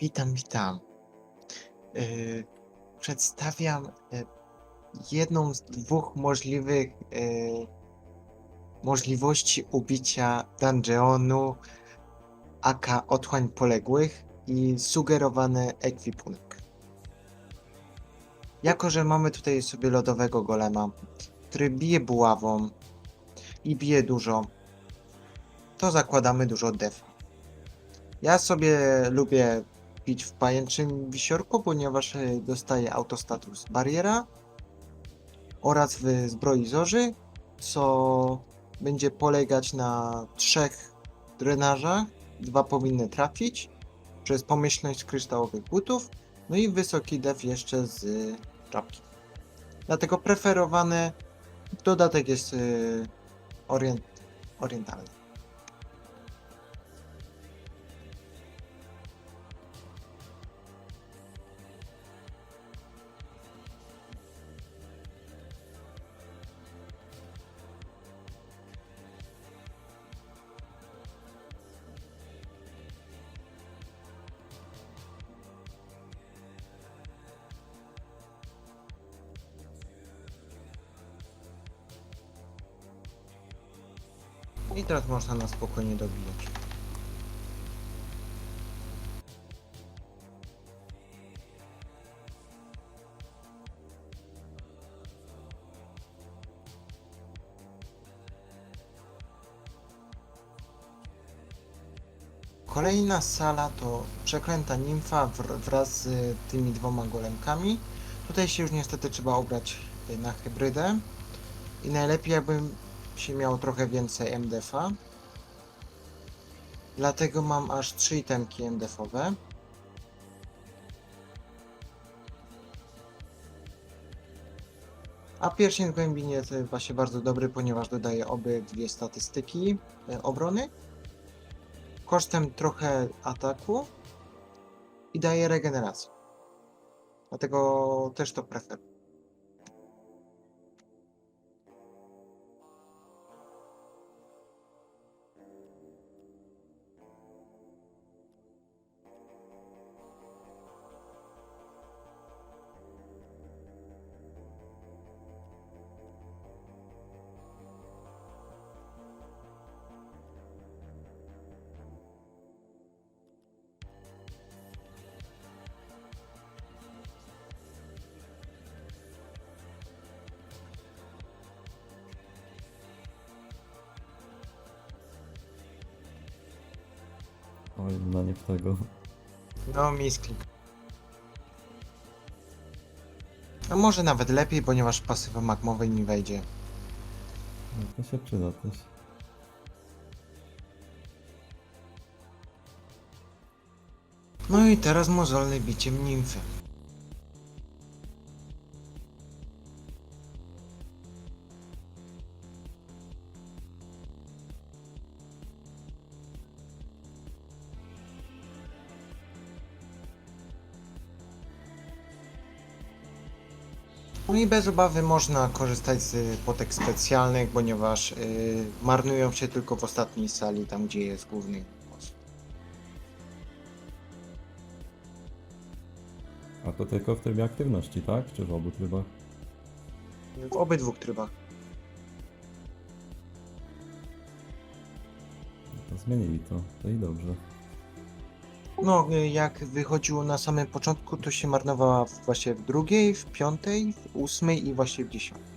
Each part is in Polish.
Witam, witam. Yy, przedstawiam yy, jedną z dwóch możliwych yy, możliwości ubicia dungeonu aka otchłań poległych i sugerowany ekwipunek. Jako, że mamy tutaj sobie lodowego golema, który bije buławą i bije dużo, to zakładamy dużo defa. Ja sobie lubię pić w pajęczym wisiorku, ponieważ e, dostaję autostatus bariera oraz w zbroi zorzy, co będzie polegać na trzech drenażach. Dwa powinny trafić przez pomyślność kryształowych butów, no i wysoki def jeszcze z y, czapki. Dlatego preferowany dodatek jest y, orient, orientalny. I teraz można na spokojnie dobijać. Kolejna sala to przeklęta nimfa wr- wraz z tymi dwoma golemkami. Tutaj się już niestety trzeba ubrać y, na hybrydę. I najlepiej jakbym się miał trochę więcej MDF-a. Dlatego mam aż 3 itemki MDF-owe. A pierścień w głębinie jest właśnie bardzo dobry, ponieważ dodaje obydwie statystyki e, obrony. Kosztem trochę ataku. I daje regenerację. Dlatego też to preferuję. Oj, no nie w tego. No, misklik. A może nawet lepiej, ponieważ pasywa magmowej mi wejdzie. No, to się przyda też. No i teraz mozolne biciem nimfy. No i bez obawy można korzystać z potek specjalnych, ponieważ yy, marnują się tylko w ostatniej sali, tam gdzie jest główny boss. A to tylko w trybie aktywności, tak? Czy w obu trybach? W obydwu trybach. No to zmienili to, to i dobrze. No, y, jak wychodziło na samym początku, to się marnowała właśnie w drugiej, w piątej, w ósmej i właśnie w dziesiątej.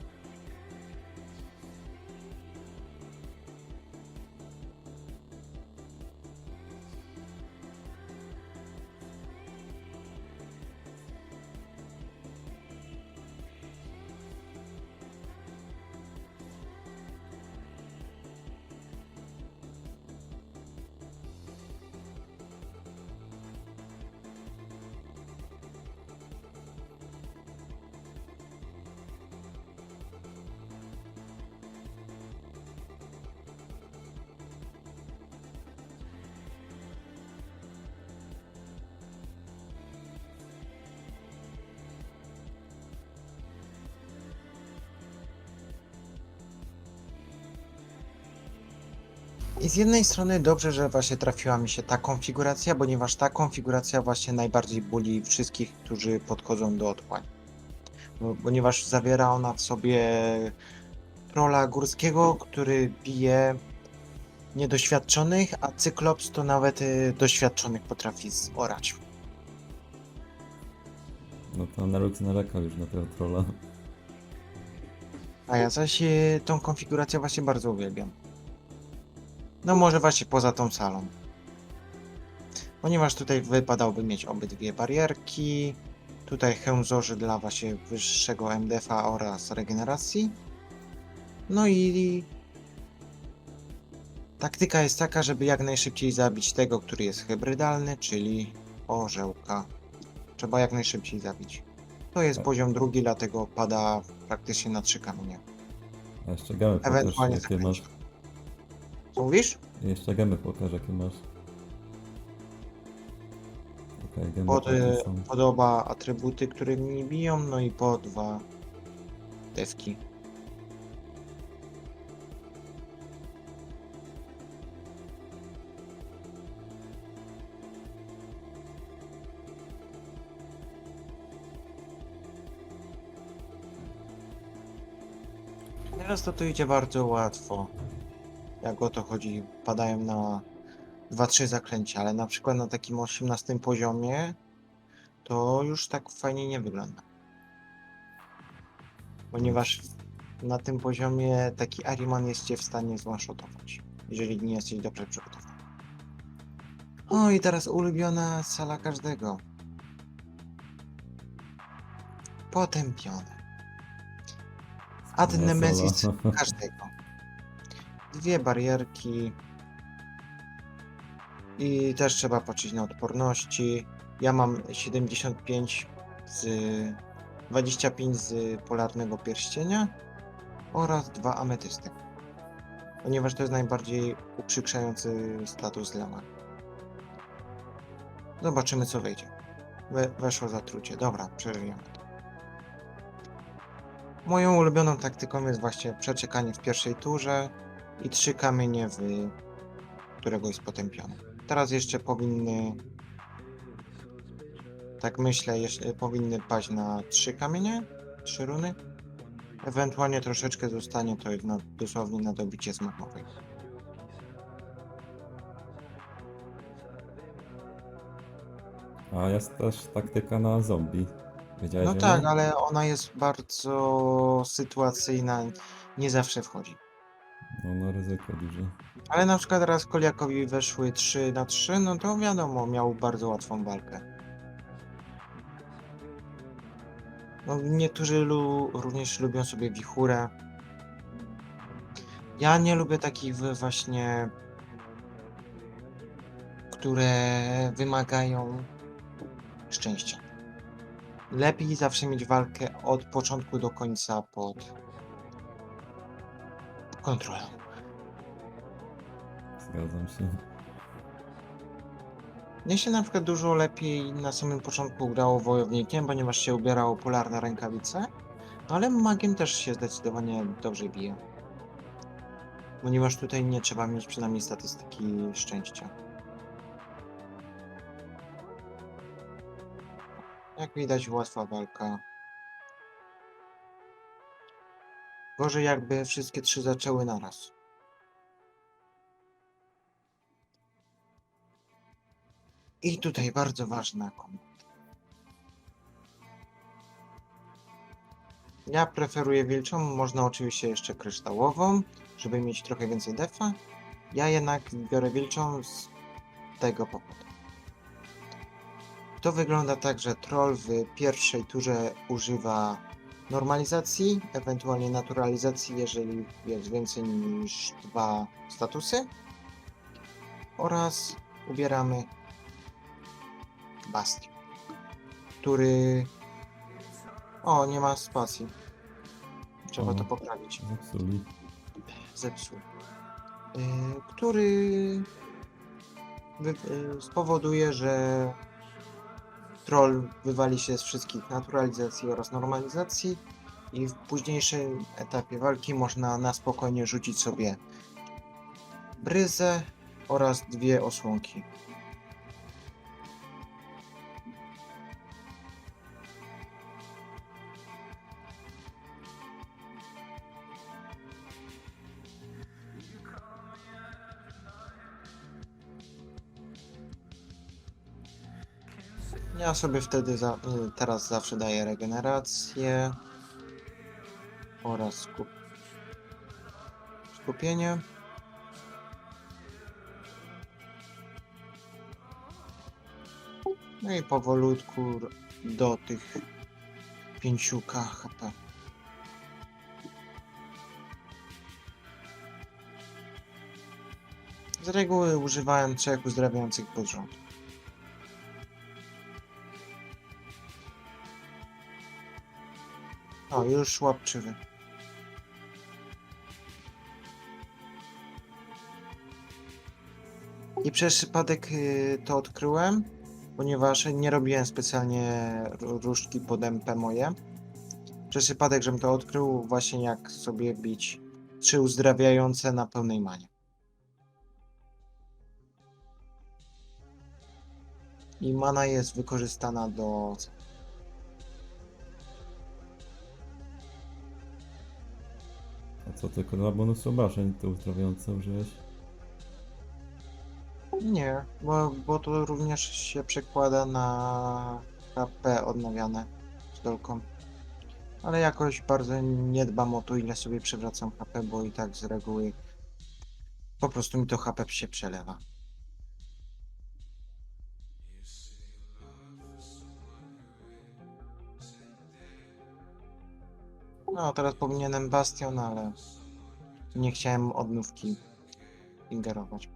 I z jednej strony dobrze, że właśnie trafiła mi się ta konfiguracja, ponieważ ta konfiguracja właśnie najbardziej boli wszystkich, którzy podchodzą do otchłań. Ponieważ zawiera ona w sobie trolla górskiego, który bije niedoświadczonych, a Cyklops to nawet y, doświadczonych potrafi zorać. No to Nelux narzekał już na tego trolla. A ja zaś tą konfigurację właśnie bardzo uwielbiam. No może właśnie poza tą salą. Ponieważ tutaj wypadałoby mieć obydwie barierki. Tutaj hełm zorzy dla właśnie wyższego MDF-a oraz regeneracji. No i taktyka jest taka, żeby jak najszybciej zabić tego, który jest hybrydalny, czyli orzełka. Trzeba jak najszybciej zabić. To jest Tak. poziom drugi, dlatego pada praktycznie na trzy kamienie. A jeszcze Ewentualnie zakręcić. Mówisz? Jeszcze gemy pokaż, jakie masz. Okej, gemy Pod, takie y, są. pod oba atrybuty, które mi biją, no i po dwa dewki. Teraz to tu idzie bardzo łatwo. Jak o to chodzi, padają na 2-3 zaklęcia, ale na przykład na takim 18 poziomie to już tak fajnie nie wygląda. Ponieważ na tym poziomie taki Ariman jest cię w stanie zwanshotować, jeżeli nie jesteś dobrze przygotowany. O i teraz ulubiona sala każdego. Potępione. Ad nemesis każdego. Dwie barierki. I też trzeba patrzeć na odporności. Ja mam 75 z 25 z polarnego pierścienia oraz dwa ametysty. Ponieważ to jest najbardziej uprzykrzający status dla mnie. Zobaczymy co wyjdzie. We, weszło zatrucie. Dobra, przeżyjemy to. Moją ulubioną taktyką jest właśnie przeczekanie w pierwszej turze i trzy kamienie w którego jest potępiony. Teraz jeszcze powinny tak myślę, jeszcze powinny paść na trzy kamienie, trzy runy. Ewentualnie troszeczkę zostanie to na, dosłownie na dobicie z magmowej. A jest też taktyka na zombie. Wiedziałeś No tak, ale ona jest bardzo sytuacyjna, nie zawsze wchodzi. No, no ryzyko duże. Ale na przykład raz Koliakowi weszły 3 na 3, no to wiadomo, miał bardzo łatwą walkę. No, niektórzy lu również lubią sobie wichurę. Ja nie lubię takich właśnie, które wymagają szczęścia. Lepiej zawsze mieć walkę od początku do końca pod kontrolą. Zgadzam się. Mnie się na przykład dużo lepiej na samym początku grało wojownikiem, ponieważ się ubierało polarne rękawice, ale magiem też się zdecydowanie dobrze bije. Ponieważ tutaj nie trzeba mieć przynajmniej statystyki szczęścia. Jak widać, łatwa walka. Gorzej jakby wszystkie trzy zaczęły naraz. I tutaj bardzo ważna komenda. Ja preferuję wilczą, można oczywiście jeszcze kryształową, żeby mieć trochę więcej defa. Ja jednak biorę wilczą z tego powodu. To wygląda tak, że troll w pierwszej turze używa normalizacji, ewentualnie naturalizacji, jeżeli jest więcej niż dwa statusy. Oraz ubieramy Bastion, który... O, nie ma spacji. Trzeba O. to poprawić. Zepsuli. Zepsuł. Yy, który wy, yy, spowoduje, że troll wywali się z wszystkich naturalizacji oraz normalizacji i w późniejszym etapie walki można na spokojnie rzucić sobie bryzę oraz dwie osłonki. Ja sobie wtedy za, y, teraz zawsze daję regenerację oraz skup, skupienie. No i powolutku do tych 5k HP. Z reguły używałem trzech uzdrawiających pod O, już łapczywy. I przez przypadek y, to odkryłem, ponieważ nie robiłem specjalnie ró- różdżki pod MP moje. Przez przypadek, żebym to odkrył, właśnie jak sobie bić trzy uzdrawiające na pełnej manie. I mana jest wykorzystana do co, tylko dwa bonusy obrażeń to uzdrawiające użyłeś? Nie, bo, bo to również się przekłada na HP odnawiane z dolką. Ale jakoś bardzo nie dbam o to, ile sobie przewracam HP, bo i tak z reguły po prostu mi to HP się przelewa. No, teraz powinienem Bastion, ale nie chciałem odnówki ingerować.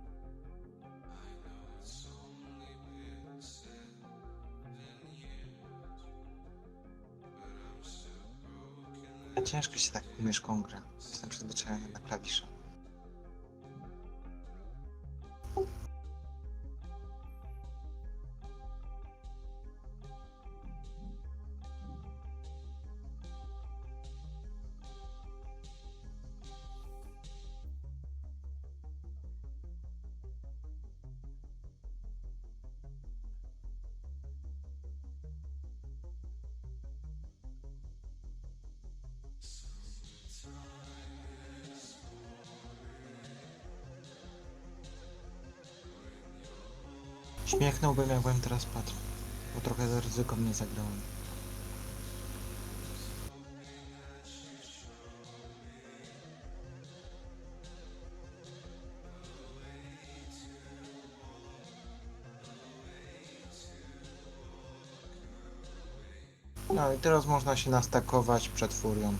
Ciężko się tak myszką gra. Jestem przyzwyczajony na klawisze. Śmiechnąłbym jakbym teraz patrzył, bo trochę ryzykownie zagrałem. No i teraz można się nastakować przed furią.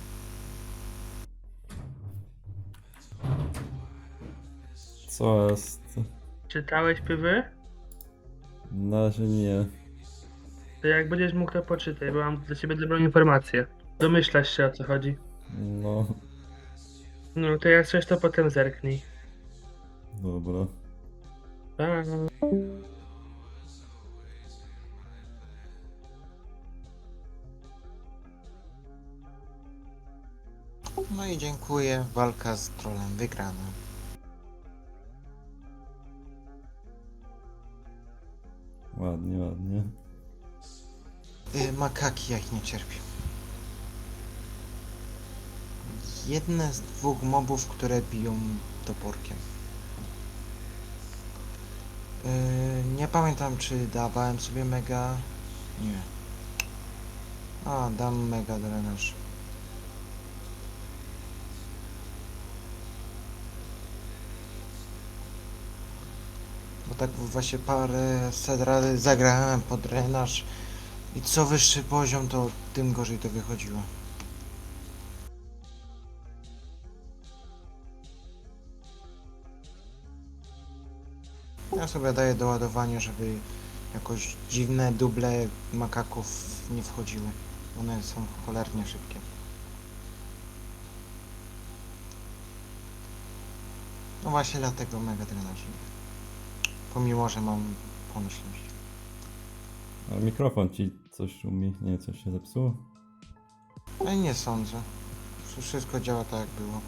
Co jest? Czytałeś PW? Na razie nie. To jak będziesz mógł to poczytaj, bo mam dla ciebie dobrą informację. Domyślasz się o co chodzi. No, No to jak coś to potem zerknij. dobra. Pa. No i dziękuję, walka z trolem wygrana. Ładnie, ładnie. Y, makaki, ja ich nie cierpię. Jedne z dwóch mobów, które biją toporkiem. Y, nie pamiętam, czy dawałem sobie mega... Nie. A, dam mega drenaż. Bo tak właśnie parę set razy zagrałem pod drenaż. I co wyższy poziom, to tym gorzej to wychodziło. Ja sobie daję doładowanie, żeby jakoś dziwne duble makaków nie wchodziły. One są cholernie szybkie. No właśnie dlatego mega drenaż. Pomimo, że mam pomyślność. A mikrofon ci coś szumi? Nie, coś się zepsuło? Ale nie sądzę. Wszystko działa tak jak było.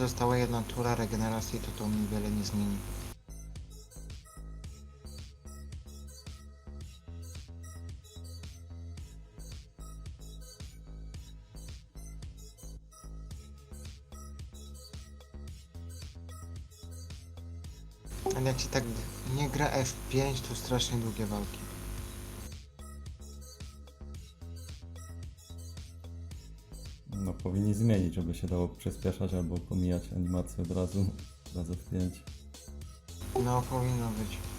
Została jedna tura regeneracji, to to mi wiele nie zmieni. Ale jak się tak nie gra F5, to strasznie długie walki. Zmienić, żeby się dało przyspieszać albo pomijać animację od razu. Razy w 5. No, powinno być.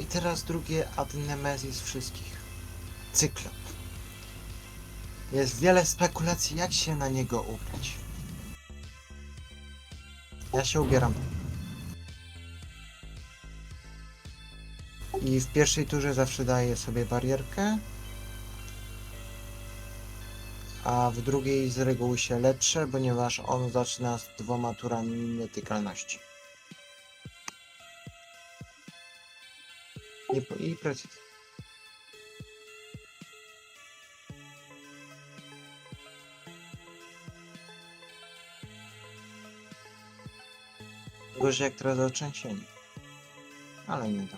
I teraz drugie ad nemesis wszystkich. Cyklop. Jest wiele spekulacji, jak się na niego ubrać. Ja się ubieram. I w pierwszej turze zawsze daję sobie barierkę. A w drugiej z reguły się leczę, ponieważ on zaczyna z dwoma turami nietykalności. I, i precyz. Gorzej jak teraz otrzęsienie. Ale nie da.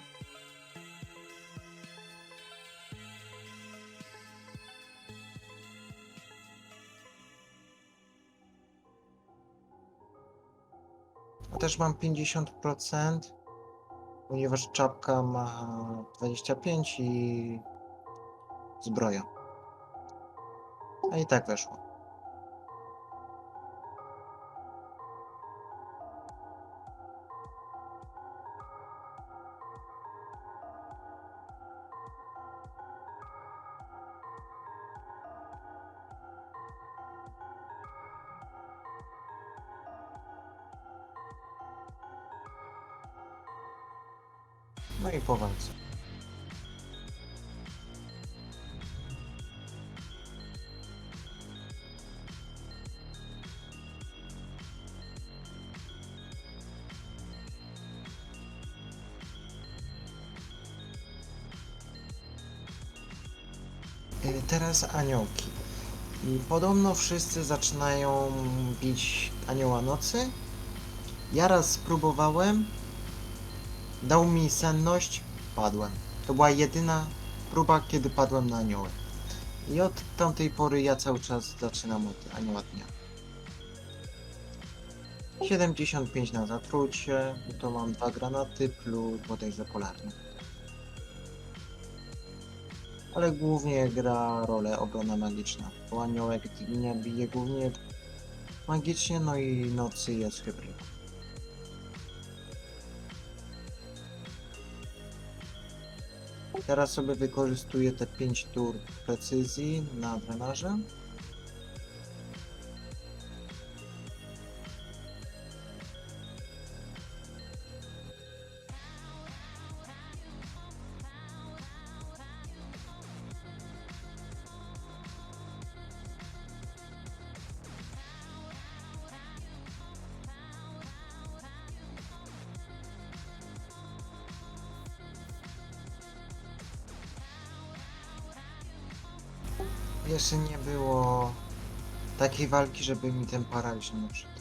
Też mam 50%, ponieważ czapka ma 25 i zbroja. A i tak weszło. Po walce. Y, Teraz aniołki. Podobno wszyscy zaczynają bić anioła nocy. Ja raz spróbowałem, Dał mi senność, padłem. To była jedyna próba, kiedy padłem na aniołę. I od tamtej pory ja cały czas zaczynam od anioła dnia. 75 na zatrucie, to mam dwa granaty plus bodajże polarny. Ale głównie gra rolę obrona magiczna, bo aniołek dnia bije głównie magicznie, no i nocy jest hybryd. Teraz sobie wykorzystuję te 5 tur precyzji na drenaże. Jeszcze nie było takiej walki, żeby mi ten paraliż nie przyszedł.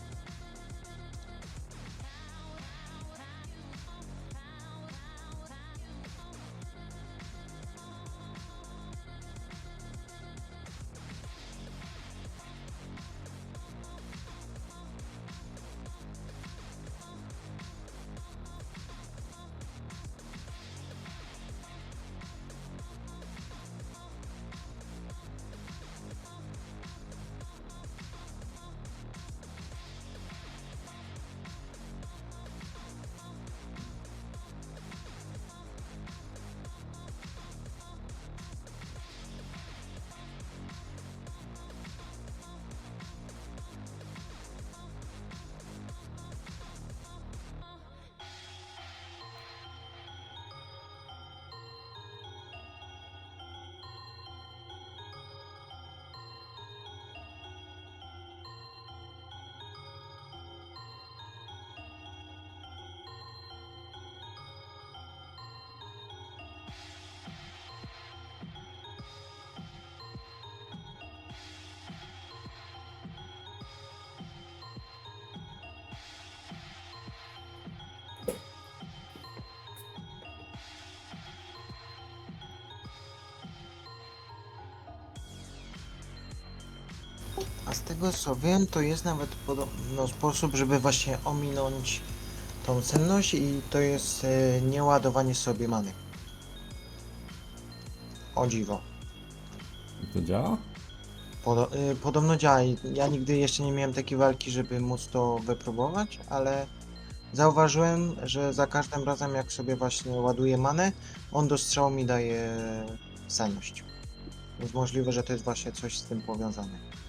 A z tego co wiem, to jest nawet podobno sposób, żeby właśnie ominąć tą cenność i to jest e, nieładowanie sobie many. O dziwo. I to działa? Podo y, podobno działa. i Ja nigdy jeszcze nie miałem takiej walki, żeby móc to wypróbować, ale zauważyłem, że za każdym razem jak sobie właśnie ładuję manę, on do strzału mi daje senność. Więc możliwe, że to jest właśnie coś z tym powiązane.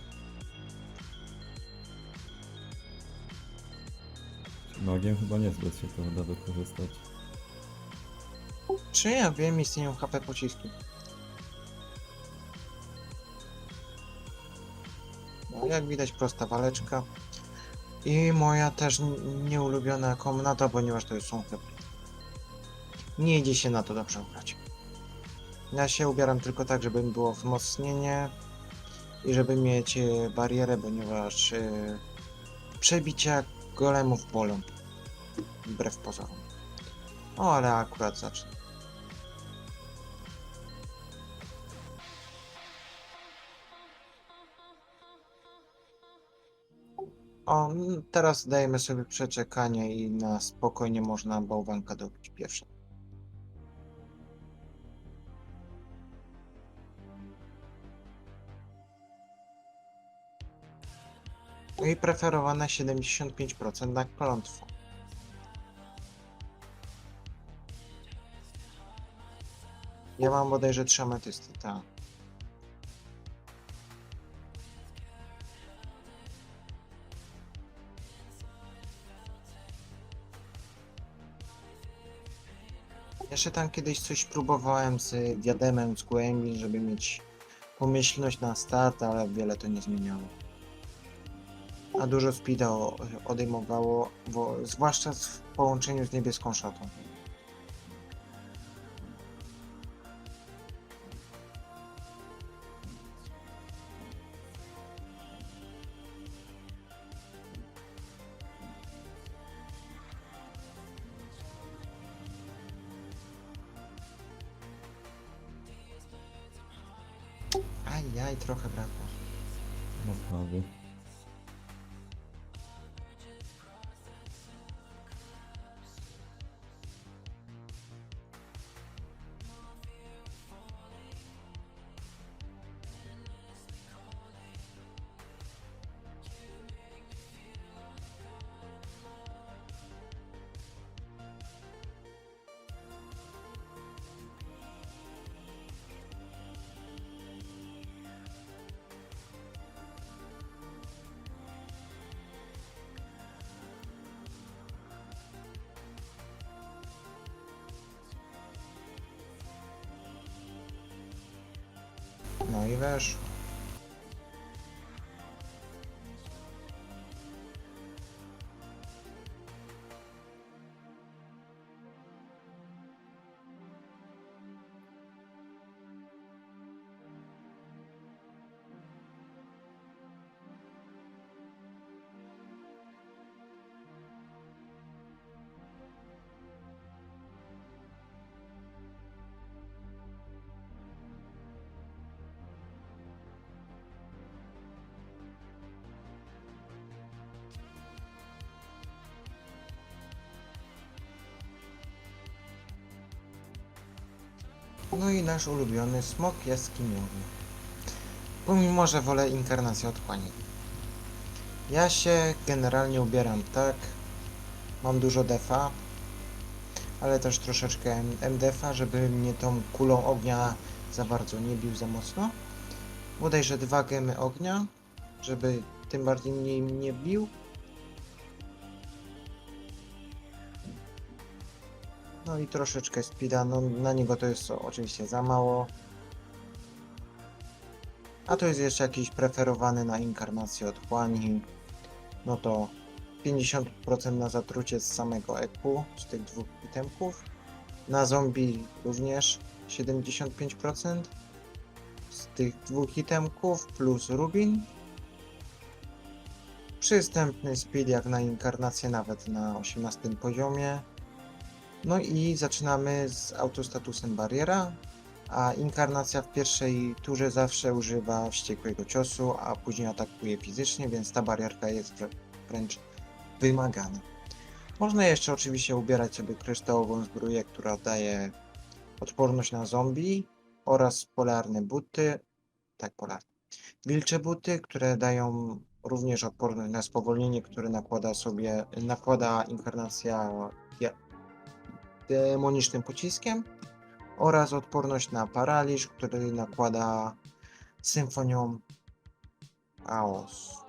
Magiem chyba niezbyt się to da wykorzystać. Czy ja wiem, istnieją HP pociski. No, jak widać prosta waleczka. I moja też nieulubiona komnata, ponieważ to są Nie idzie się na to dobrze ubrać. Ja się ubieram tylko tak, żeby było wzmocnienie i żeby mieć barierę, ponieważ e, przebicia golemów bolą. Wbrew pozorom. O, ale akurat zacznę. O, teraz dajemy sobie przeczekanie i na spokojnie można bałwanka dobić pierwsze. No i preferowane 75% na klątwę. Ja mam bodajże trzy ametysty, tak. Jeszcze tam kiedyś coś próbowałem z diademem, z głębi, żeby mieć pomyślność na start, ale wiele to nie zmieniało. A dużo speeda odejmowało, bo, zwłaszcza w połączeniu z niebieską szatą. No No i nasz ulubiony smok jaskiniowy. Pomimo, że wolę inkarnację otchłani. Ja się generalnie ubieram tak. Mam dużo defa, ale też troszeczkę MDF-a, żeby mnie tą kulą ognia za bardzo nie bił za mocno. Bodajże dwa gemy ognia, żeby tym bardziej mnie nie bił. No i troszeczkę speeda, no na niego to jest oczywiście za mało. A to jest jeszcze jakiś preferowany na inkarnację otchłani. No to 50% na zatrucie z samego EQ, z tych dwóch itemków. Na zombie również 75% z tych dwóch itemków plus rubin. Przystępny speed jak na inkarnację nawet na 18 poziomie. No i zaczynamy z autostatusem bariera, A inkarnacja w pierwszej turze zawsze używa wściekłego ciosu, a później atakuje fizycznie, więc ta barierka jest wrę- wręcz wymagana. Można jeszcze oczywiście ubierać sobie kryształową zbroję, która daje odporność na zombie oraz polarne buty, tak polarne, wilcze buty, które dają również odporność na spowolnienie, które nakłada sobie, nakłada inkarnacja ja- demonicznym pociskiem oraz odporność na paraliż, który nakłada symfonią chaos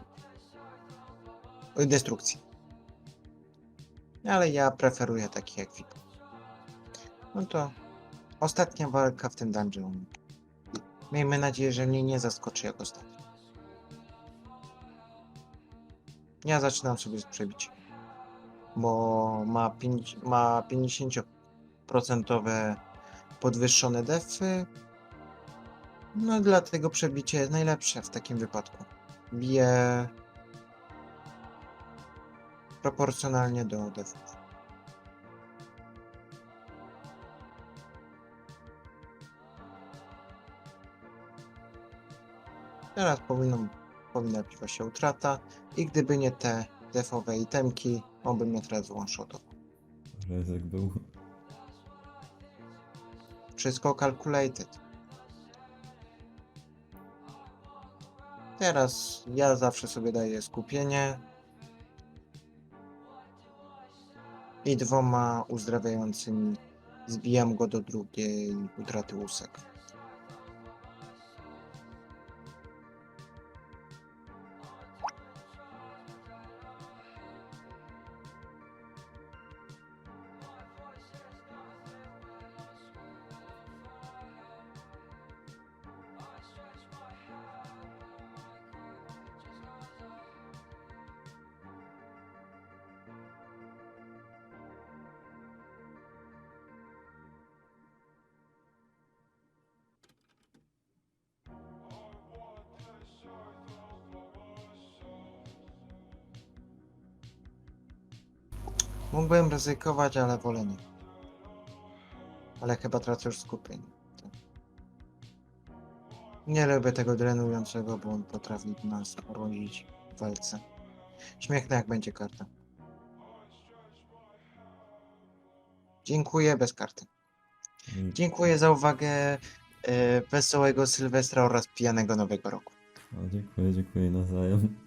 destrukcji. Ale ja preferuję taki ekwip. No to ostatnia walka w tym dungeon. Miejmy nadzieję, że mnie nie zaskoczy jak ostatnio. Ja zaczynam sobie z przebicia. Bo ma, pięć, ma 50% podwyższone defy. No dlatego przebicie jest najlepsze w takim wypadku. Bije proporcjonalnie do defów. Teraz powinno, powinna piwa się utrata i gdyby nie te defowe itemki, on by mnie teraz one-shotował. Ryzyk był. Wszystko calculated. Teraz ja zawsze sobie daję skupienie. I dwoma uzdrawiającymi zbijam go do drugiej utraty łusek. Mógłbym ryzykować, ale wolę nie. Ale chyba tracę już skupienie. Nie lubię tego drenującego, bo on potrafi nas mrozić w walce. Śmiechne jak będzie karta. Dziękuję bez karty. Dziękuję za uwagę. e, Wesołego Sylwestra oraz pijanego Nowego Roku. o, dziękuję, dziękuję nawzajem.